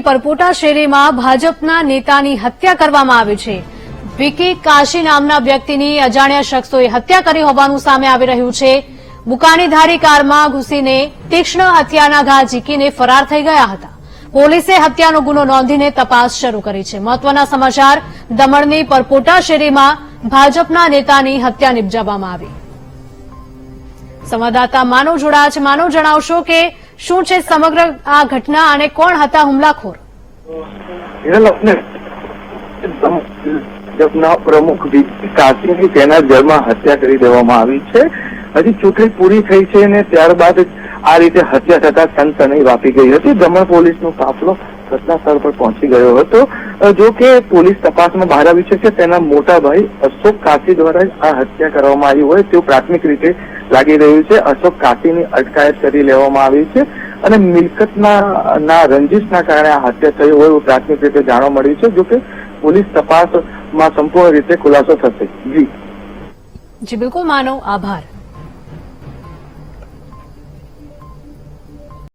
પરપોટા શેરીમાં ભાજપના નેતાની હત્યા કરવામાં આવી છે. વિકી કાશી નામના વ્યક્તિની અજાણ્યા શખ્સોએ હત્યા કરી હોવાનું સામે આવી રહ્યું છે. બુકાનીધારી કારમાં ઘૂસીને તીક્ષ્ણ હત્યાના ઘા ઝીકીને ફરાર થઈ ગયા હતા. પોલીસે હત્યાનો ગુનો નોંધીને તપાસ શરૂ કરી છે. મહત્વના સમાચાર, દમણની પરપોટા શેરીમાં ભાજપના નેતાની હત્યા નિપજાવવામાં આવી. સંવાદદાતા માનવ જોડાયા છે. માનવ જણાવશો કે શું છે સમગ્ર આ ઘટના અને કોણ હતા હુમલાખોર? ભાજપના પ્રમુખ કાશીની તેના જળમાં હત્યા કરી દેવામાં આવી છે. હજી ચૂંટણી પૂરી થઈ છે અને ત્યારબાદ આ રીતે હત્યા થતા સનસનાઈ વાપી ગઈ હતી. દમણ પોલીસનો કાફલો ઘટના સ્થળ પર પહોંચી ગયો હતો. જો કે પોલીસ તપાસમાં બહાર આવ્યું છે. કે તેના મોટા ભાઈ અશોક કાશી દ્વારા આ હત્યા કરવામાં આવી હોય તેવું પ્રાથમિક રીતે લાગી રહ્યું છે. અશોક કાશીની અટકાયત કરી લેવામાં આવી છે અને મિલકતના, ના રંજીશના કારણે આ હત્યા થઈ હોય એવું પ્રાથમિક રીતે જાણવા મળ્યું છે જો કે પોલીસ તપાસમાં સંપૂર્ણ રીતે ખુલાસો થશે. જી. જી, બિલકુલ માનવ આભાર.